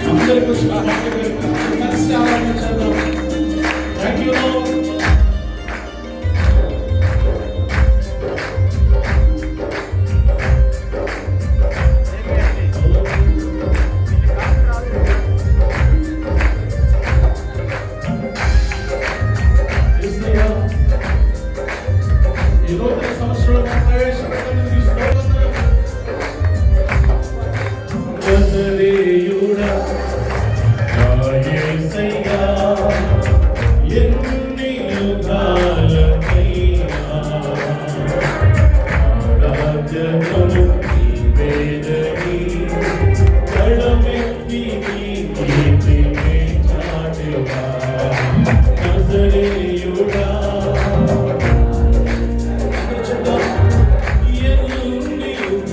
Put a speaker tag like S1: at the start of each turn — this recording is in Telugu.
S1: కూర్చొని